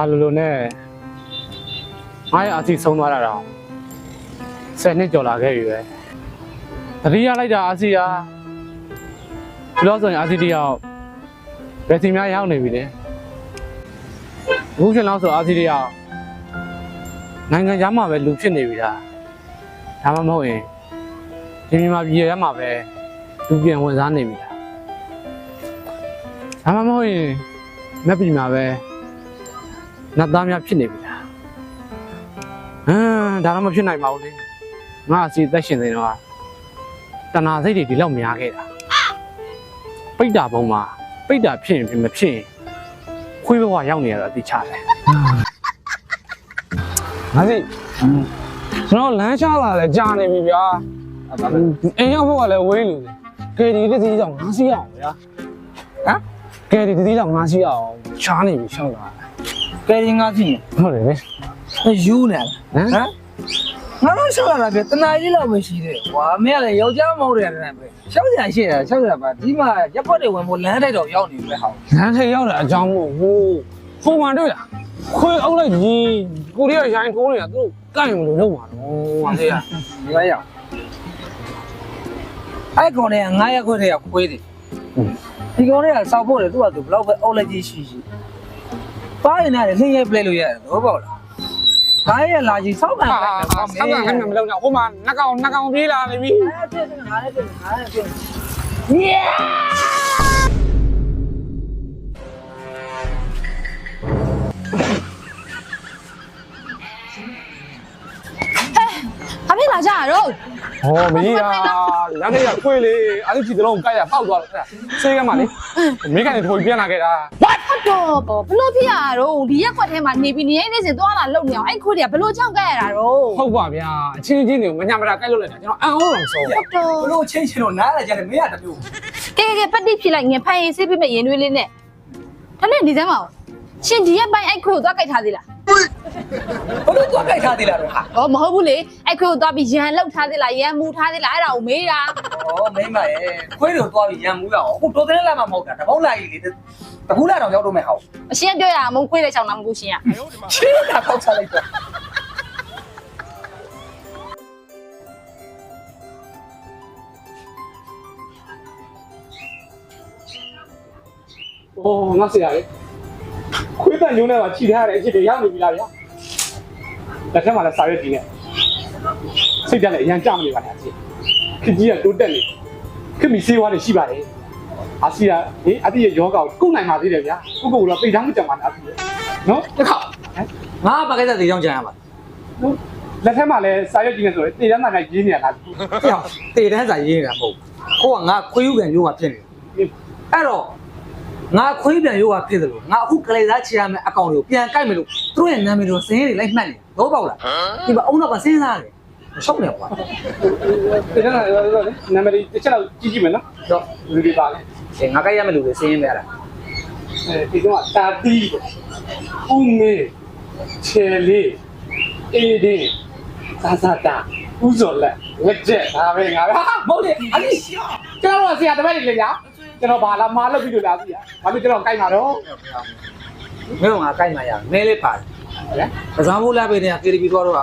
ဘာလို့လို့နဲ့ငါရဲ့အာစီဆုံးသွားတာတော့ဆယ်နှစ်ကျော်လာခဲ့ပြီပဲတတိယလိုက်တာအာစီကဘလို့ဆိုရင်အာစီတယောက်ဘယ်စီများရောက်နေပြီလဲအခုချိန်လောက်ဆိုအာစီတယောက်နိုင်ငံသားမှာပဲလူဖြစ်နေပြီလားဒါမှမဟုတ်ရင်ဒီမြန်မာပြည်ရမှာပဲလူပြန်ဝင်စားနေပြီလားဒါမှမဟုတ်ရင်မက်ပြည်မှာပဲ နတ်သားများဖြစ်နေပြီလားဟမ်ဒါတော့မဖြစ်နိုင်ပါဘူးလေငါအစီအသက်ရှင်နေတော့တဏှာစိတ်တွေဒီလောက်များခဲ့တာပိတ်တာပုံမှာပိတ်တာဖြစ်ရင်ဖြစ်မဖြစ်ရင်ခွေးဘဝရောက်နေရတော့အတိချတယ်ငါစီကျွန်တော်လမ်းချလာလဲကြာနေပြီဗျာအိမ်ရောက်ဖို့ကလည်းဝေးလို့ကယ်ဒီတစ်စီးကြောင့်ငါစီးအောင်ဗျာဟမ်ကယ်ဒီတစ်စီးကြောင့်ငါစီးအောင်ချားနေပြီရှောက်လာ ကဲရင်ငါကြည့်ဟုတ်တယ်လေနေယူနေလားဟမ်ဟမ်ငါတို့ရှောက်လာတာပြတနာကြီးလောက်ပဲရှိတယ်ကွာမင်းကလည်းယောက်ျားမဟုတ်တယ်တဲ့ပဲရှောက်ကြရှိတာရှောက်ကြပါဒီမှာရပ်ပွက်တွေဝင်ဖို့လမ်းတိုက်တော့ရောက်နေပဲဟောင်းလမ်းထိပ်ရောက်တဲ့အကြောင်းမို့ဟိုဟိုမှန်တွေ့လားခွေးအုပ်လိုက်ကြီးကိုရီးယားရိုင်းထိုးနေတာသူတို့ကိုက်မလို့လုံးမှာတော့ဟာလေရဒီကရောက်အဲ့ကောင်တွေကငါရက်ခွက်တွေကခွေးတယ်ဒီကောင်တွေကစောက်ဖို့တယ်သူကသူဘလောက်ပဲအုပ်လိုက်ကြီးရှိရှိ ပါရင်လည်းလှင်းရိုက်ပလဲလို့ရတယ်ဟုတ်ပေါ့လားဒါရဲ့လာကြီးစောက်ကန်ဟာလိုက်တယ်ကွာဆောက်ကခိုင်းမှမလုံးတော့ဟိုမှာနှကောင်နှကောင်ပြေးလာနေပြီအဲ့ပြည့်နေငါလည်းပြည့်ငါလည်းပြည့်ဘာဖြစ်လာကြရတော့ ဟောမကြီးကလမ်းထိပ်ကခွေးလေအဲ့ဒီကြည့်တလုံးကိုက်ရပေါက်သွားတယ်ဆေးကမှလေမိကနေထိုးပြန်လာခဲ့တာဟုတ်တော့ဘလို့ဖြစ်ရတော့ဒီရက်ကွက်ထဲမှာနေပြီးနေရနေစင်သွားလာလုံနေအောင်အဲ့ခွေးတွေကဘလို့ကြောင့်ကြက်ရတာတော့ဟုတ်ပါဗျာအချင်းချင်းတွေကိုမညာမတာကိုက်လို့လိုက်တာကျွန်တော်အံ့ဩအောင်ဆုံးဟုတ်တော့ဘလို့ချင်းချင်းတော့နားလာကြတယ်မင်းကတမျိုးကဲကဲပတ်တိဖြစ်လိုက်ငယ်ဖိုင်ရေးဆေးပြမဲ့ရင်သွေးလေးနဲ့ဒါနဲ့နေစမ်းမအောင်ရှင်ဒီရက်ပိုင်းအဲ့ခွေးကိုသွားကြိုက်ထားသေးလား ဘလို့သွားကြိုက်ထားသေးလားတော့ဟာဟောမဟုတ်ဘူးလေအဲ့ခွေးကိုသွားပြီးရန်လောက်ထားသေးလားရန်မူထားသေးလားအဲ့ဒါကိုမေးတာဩမိမရဲ့ခွေးတို့သွားပြီးရံမှုရအောင်အခုတော်တဲ့လာမှမဟုတ်တာတပေါင်းလာကြီးလေတခုလာတော့ရောက်တော့မယ်ဟောအရှင်ပြောရအောင်ခွေးတဲ့ချောင်းနာမကူရှင်ရချင်းတာပေါက်ချလိုက်တော့โอ้ငါဆရာလေ ခွေးတန်ညုံနဲ့ပါခြိထားရတဲ့အဖြစ်တွေရောက်နေပြီလားဗျာလက်ထက်မှာလည်းစာရွက်ကြီးနဲ့စိတ်တက်လည်းအရန်ကြောက်နေပါလားအဖြစ်ခကြီးကတိုးတက်နေခမီစေးဝါးတွေရှိပါတယ်အာစီယာဟေးအတိရဲ့ယောဂကိုကုတ်နိုင်ပါသေးတယ်ဗျာကိုကိုကတော့ပိတ်ထားမှုကြံပါလားအဖြစ်နော်တခါငါဘာကိစ္စတေးကြောင်းကြံရမှာလက်ထက်မှာလည်းစာရွက်ကြီးနဲ့ဆိုရင်တေးရမ်းနိုင်နိုင်ရင်းနေရလားဟေ့တေတန်းစာရေးနေတာမဟုတ်ကိုကငါခွေးယူပြန်ရိုးကဖြစ်နေအဲ့တော့ ငါခွေးပြန်ရိုးကဖြစ်တယ်လို့ငါအခုကလေးသားချရမယ်အကောင့်တွေကိုပြန်ကြိုက်မယ်လို့သူတို့ရဲ့နာမည်တွေစင်းရေးတွေလိုက်မှတ်နေတော့ပေါ့လားဒီမှာအုံနောက်ကစဉ်းစားတယ်ရှောက်နေကွာတေးရမ်းနိုင်တော့နာမည်တစ်ချက်တော့ကြည့်ကြည့်မယ်နော်တော့လူတွေပါလေအဲငါကြိုက်ရမယ်လို့စင်းရေးမယ်လားအဲဒီတော့တာတီးဦးမေချေလေးအေးဒီသာသာတာဦးစော်လက်လက်ကျက်ဒါပဲငါဟာမဟုတ်လေအဲ့ဒီကျွန်တော်ဆရာတပည့်တွေလေညာ ကျွန်တော်ဘာလာမာလုပ်ပြီးလို့လာပြီဘာလို့ကျွန်တော်ကြိုက်မှာတော့မင်းကငါကြိုက်မှရမဲလေးပါတယ်ဟဲ့ကစားမိုးလာပေးတဲ့ KTV တော့တော့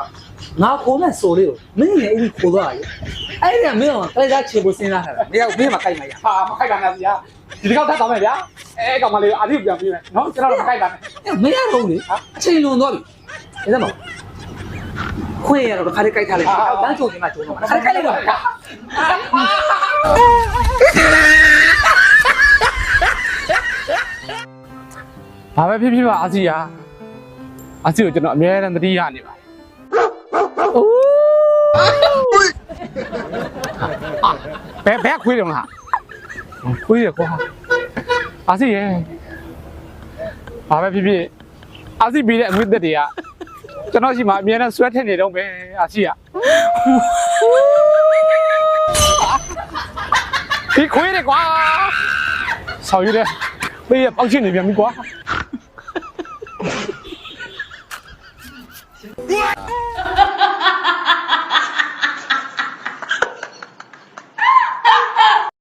ငါခိုးမဲ့ဆိုလေးကိုမင်းလည်းဦးခိုးသွားရည်အဲ့ဒီကမင်းကကလေးသားချေဖို့စဉ်းစားတာမင်းကမင်းမကြိုက်မှရဟာမခိုက်တာနဲ့ဗျာဒီတစ်ခေါက်ထပ်သွားမယ်ဗျာအဲကောင်မလေးအာတိပြန်ပြီးမယ်နော်ကျွန်တော်မခိုက်တာနဲ့အဲ့မရတော့လေအချိန်လွန်သွားပြီဒါကြောင့်ခွေးရတော့ခါလေးကြိုက်ထားလိုက်တန်းချိုနေမှချိုးတော့ခါလေးကြိုက်လိုက်တော့ ဘာပဲဖြစ်ဖြစ်ပါအာစီယာအာစီကိုကျွန်တော်အများအားသတိရနေပါတယ်အိုးဘယ်ဘယ်ခွေးတယ်မလားခွေးရကွာအာစီရဲ့ဘာပဲဖြစ်ဖြစ်အာစီပြီးတဲ့အငွေ့သက်တွေကကျွန်တော်ရှိမှအများနဲ့ဆွဲထည့်နေတော့မယ်အာစီကဒီခွေးတယ်ကွာဆော်ယူတယ်ပေးရပေါက်ချင်နေပြန်ပြီကွာ